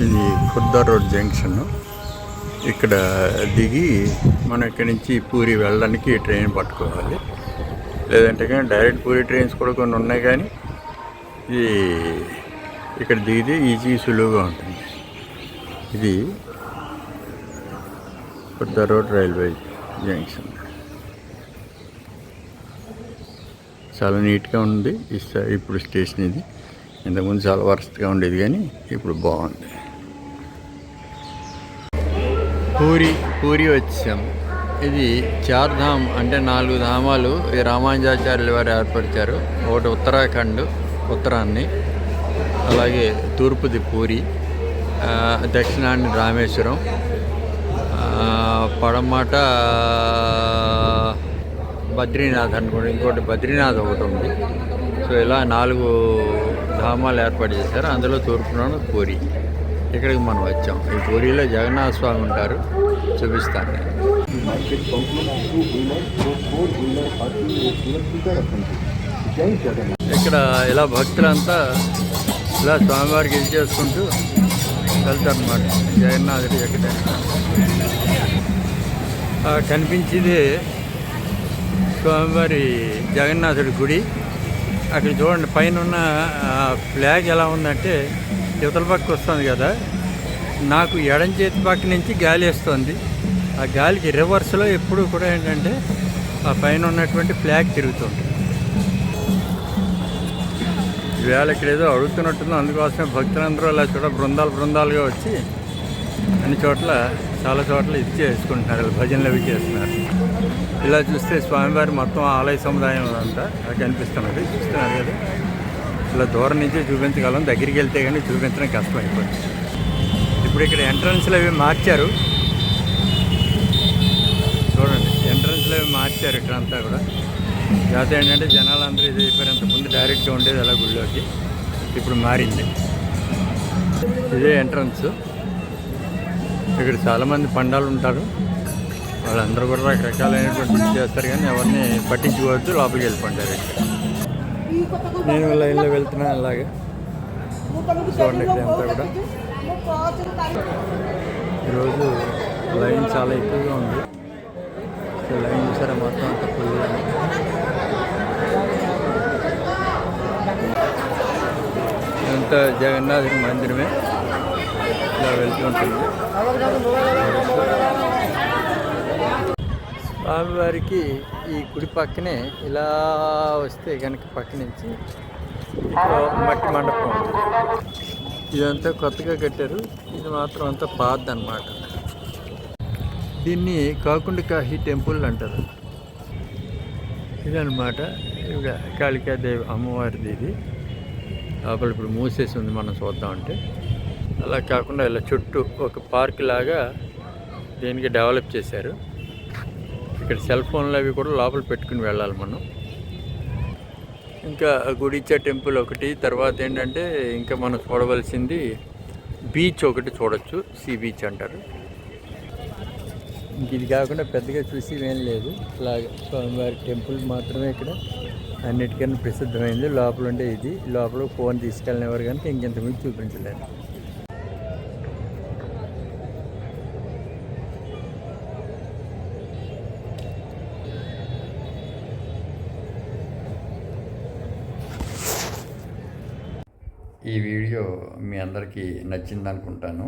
ఇది Khurda road junction. ఇక్కడ దిగి మనం ఇక్కడ నుంచి పూరి వెళ్ళడానికి ట్రైన్ పట్టుకోవాలి. లేదంటే కానీ డైరెక్ట్ పూరి ట్రైన్స్ కూడా కొన్ని ఉన్నాయి కానీ ఇది ఇక్కడ దిగితే ఈజీ సులువుగా ఉంటుంది. ఇది ఖుర్దా రోడ్ రైల్వే జంక్షన్. చాలా నీట్గా ఉంది. ఈ ఇప్పుడు స్టేషన్ ఇది. ఇంతకుముందు చాలా వరస్ట్గా ఉండేది కానీ ఇప్పుడు బాగుంది. పూరి పూరి వచ్చాం. ఇది చార్ధామ్ అంటే నాలుగు ధామాలు ఈ రామానుజాచార్యుల వారు ఏర్పరిచారు. ఒకటి ఉత్తరాఖండ్ ఉత్తరాన్ని అలాగే తూర్పుది పూరి దక్షిణాన్ని రామేశ్వరం పడమాట బద్రీనాథ్ అనుకోండి ఇంకోటి బద్రీనాథ్ ఒకటి ఉంది. సో ఇలా నాలుగు ధామాలు ఏర్పాటు చేశారు. అందులో తూర్పున పూరి. ఇక్కడికి మనం వచ్చాం. ఈ పూరిలో జగన్నాథ స్వామి ఉంటారు. చూపిస్తాను. నేను ఇక్కడ ఇలా భక్తులంతా ఇలా స్వామివారికి ఇది చేసుకుంటూ వెళ్తారనమాట జగన్నాథుడి ఎక్కడ. కనిపించేది స్వామివారి జగన్నాథుడి గుడి. అక్కడ చూడండి పైన ఉన్న ఫ్లాగ్ ఎలా ఉందంటే యువతల పక్క వస్తుంది కదా నాకు ఎడం చేతి పక్క నుంచి గాలి వస్తుంది. ఆ గాలికి రివర్స్లో ఎప్పుడు కూడా ఏంటంటే ఆ పైన ఉన్నటువంటి ఫ్లాగ్ తిరుగుతుంది. ఈవేళ ఇక్కడ ఏదో అడుగుతున్నట్టుందో అందుకోసమే భక్తులందరూ అలా చూడ బృందాలు బృందాలుగా వచ్చి అన్ని చోట్ల చాలా చోట్ల ఇది చేసుకుంటున్నారు భజనలు అవి చేస్తున్నారు. ఇలా చూస్తే స్వామివారి మొత్తం ఆలయ సముదాయం అంతా అది కనిపిస్తున్నది చూస్తున్నారు కదా. ఇలా దూరం నుంచి చూపించగలం దగ్గరికి వెళ్తే కానీ చూపించడం కష్టం అయిపోతుంది. ఇప్పుడు ఇక్కడ ఎంట్రన్స్లు అవి మార్చారు. చూడండి ఎంట్రన్స్లు అవి మార్చారు ఇక్కడ అంతా కూడా. జాతర ఏంటంటే జనాలు అందరూ ఇది అయిపోయారు ముందు డైరెక్ట్గా ఉండేది అలా గుళ్ళోకి. ఇప్పుడు మారింది. ఇదే ఎంట్రన్స్ ఇక్కడ చాలామంది పండాలు ఉంటారు. వాళ్ళందరూ కూడా రకరకాలైనటువంటి చేస్తారు కానీ ఎవరిని పట్టించుకోవద్దు లోపలికి వెళ్ళిపోంటారు ఇక్కడ నేను లైన్లో వెళ్తున్నాను అలాగే. చూడండి ఇక్కడ అంతా కూడా. ఈరోజు లైన్ చాలా ఎక్కువగా ఉంది. సో లైన్ చూసారా? మొత్తం అంత ఫుల్ ఇదంతా జగన్నాథుడి మందిరమే. ఇలా వెళ్తూ ఉంటుంది. స్వామివారికి ఈ గుడి పక్కనే ఇలా వస్తే కనుక పక్క నుంచి మట్టి మండపం. ఇదంతా కొత్తగా కట్టారు. ఇది మాత్రం అంతా పాత అనమాట దీన్ని కాకుండా కాహి టెంపుల్ అంటారు. ఇదనమాట ఇక్కడ కాళికాదేవి అమ్మవారిది ఇది. లోపల ఇప్పుడు మూసేసి ఉంది మనం చూద్దామంటే అలా కాకుండా ఇలా చుట్టూ ఒక పార్క్ లాగా దీనికి డెవలప్ చేశారు. ఇక్కడ సెల్ ఫోన్లు అవి కూడా లోపల పెట్టుకుని వెళ్ళాలి మనం. ఇంకా గుడిచా టెంపుల్ ఒకటి తర్వాత ఏంటంటే ఇంకా మనం చూడవలసింది బీచ్ ఒకటి చూడొచ్చు సీ బీచ్ అంటారు. ఇంక ఇది కాకుండా పెద్దగా చూసి ఏం లేదు. ఇలాగ స్వామివారి టెంపుల్ మాత్రమే ఇక్కడ. అన్నిటికన్నా ప్రసిద్ధమైంది. లోపల ఉండే ఇది. లోపల ఫోన్ తీసుకెళ్ళినవారు కనుక ఇంకెంతమంది చూపించలేదు ఈ వీడియో మీ అందరికీ నచ్చిందనుకుంటాను.